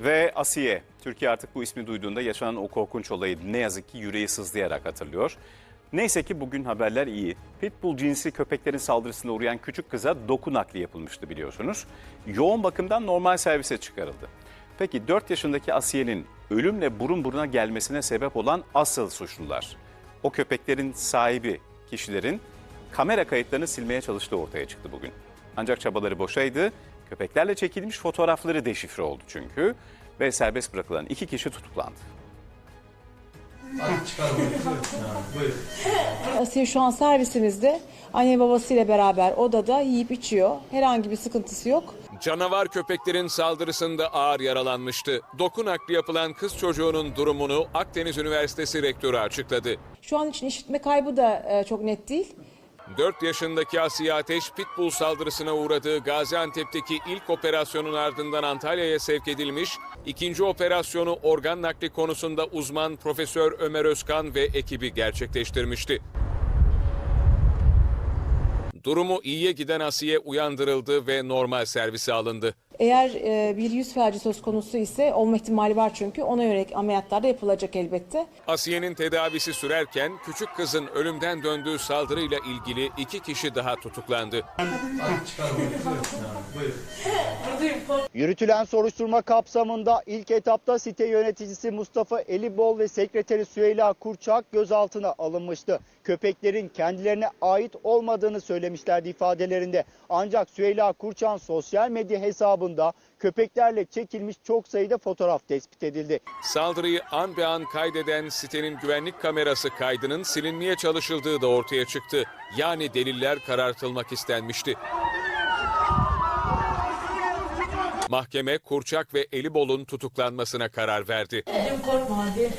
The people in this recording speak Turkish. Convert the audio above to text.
Ve Asiye. Türkiye artık bu ismi duyduğunda yaşanan o korkunç olayı ne yazık ki yüreği sızlayarak hatırlıyor. Neyse ki bugün haberler iyi. Pitbull cinsi köpeklerin saldırısına uğrayan küçük kıza doku nakli yapılmıştı biliyorsunuz. Yoğun bakımdan normal servise çıkarıldı. Peki 4 yaşındaki Asiye'nin ölümle burun buruna gelmesine sebep olan asıl suçlular. O köpeklerin sahibi kişilerin kamera kayıtlarını silmeye çalıştığı ortaya çıktı bugün. Ancak çabaları boşaydı. Köpeklerle çekilmiş fotoğrafları deşifre oldu çünkü ve serbest bırakılan iki kişi tutuklandı. Asiye şu an servisimizde. Anne babasıyla beraber odada yiyip içiyor. Herhangi bir sıkıntısı yok. Canavar köpeklerin saldırısında ağır yaralanmıştı. Doku nakli yapılan kız çocuğunun durumunu Akdeniz Üniversitesi rektörü açıkladı. Şu an için işitme kaybı da e, çok net değil. 4 yaşındaki Asiye Ateş pitbull saldırısına uğradığı Gaziantep'teki ilk operasyonun ardından Antalya'ya sevk edilmiş. İkinci operasyonu organ nakli konusunda uzman Profesör Ömer Özkan ve ekibi gerçekleştirmişti. Durumu iyiye giden Asiye uyandırıldı ve normal servise alındı. Eğer e, bir yüz felci söz konusu ise olma ihtimali var çünkü ona yönelik ameliyatlar da yapılacak elbette. Asiye'nin tedavisi sürerken küçük kızın ölümden döndüğü saldırıyla ilgili iki kişi daha tutuklandı. Yürütülen soruşturma kapsamında ilk etapta site yöneticisi Mustafa Elibol ve sekreteri Süheyla Kurçak gözaltına alınmıştı. Köpeklerin kendilerine ait olmadığını söylemişlerdi ifadelerinde. Ancak Süheyla Kurçak'ın sosyal medya hesabında köpeklerle çekilmiş çok sayıda fotoğraf tespit edildi. Saldırıyı an be an kaydeden sitenin güvenlik kamerası kaydının silinmeye çalışıldığı da ortaya çıktı. Yani deliller karartılmak istenmişti. Mahkeme Kurçak ve Elibol'un tutuklanmasına karar verdi. Elim korkma hadi.